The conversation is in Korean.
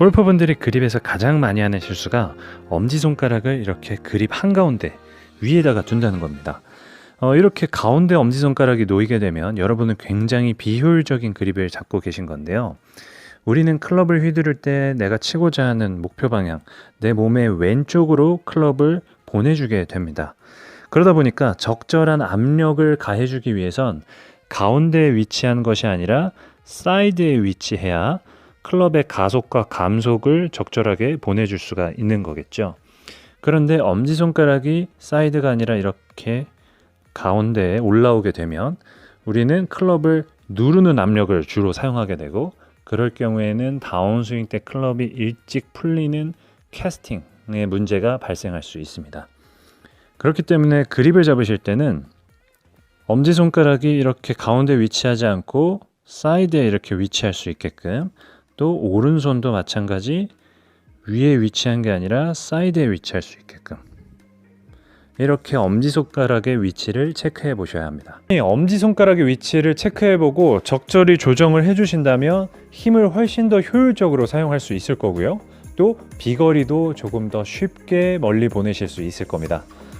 골퍼분들이 그립에서 가장 많이 하는 실수가 엄지손가락을 이렇게 그립 한가운데 위에다가 둔다는 겁니다. 어, 이렇게 가운데 엄지손가락이 놓이게 되면 여러분은 굉장히 비효율적인 그립을 잡고 계신 건데요. 우리는 클럽을 휘두를 때 내가 치고자 하는 목표 방향, 내 몸의 왼쪽으로 클럽을 보내주게 됩니다. 그러다 보니까 적절한 압력을 가해주기 위해선 가운데에 위치한 것이 아니라 사이드에 위치해야 클럽의 가속과 감속을 적절하게 보내줄 수가 있는 거겠죠. 그런데 엄지손가락이 사이드가 아니라 이렇게 가운데에 올라오게 되면 우리는 클럽을 누르는 압력을 주로 사용하게 되고 그럴 경우에는 다운스윙 때 클럽이 일찍 풀리는 캐스팅의 문제가 발생할 수 있습니다. 그렇기 때문에 그립을 잡으실 때는 엄지손가락이 이렇게 가운데 위치하지 않고 사이드에 이렇게 위치할 수 있게끔 또 오른손도 마찬가지 위에 위치한 게 아니라 사이드에 위치할 수 있게끔 이렇게 엄지손가락의 위치를 체크해 보셔야 합니다. 이 엄지손가락의 위치를 체크해 보고 적절히 조정을 해 주신다면 힘을 훨씬 더 효율적으로 사용할 수 있을 거고요. 또 비거리도 조금 더 쉽게 멀리 보내실 수 있을 겁니다.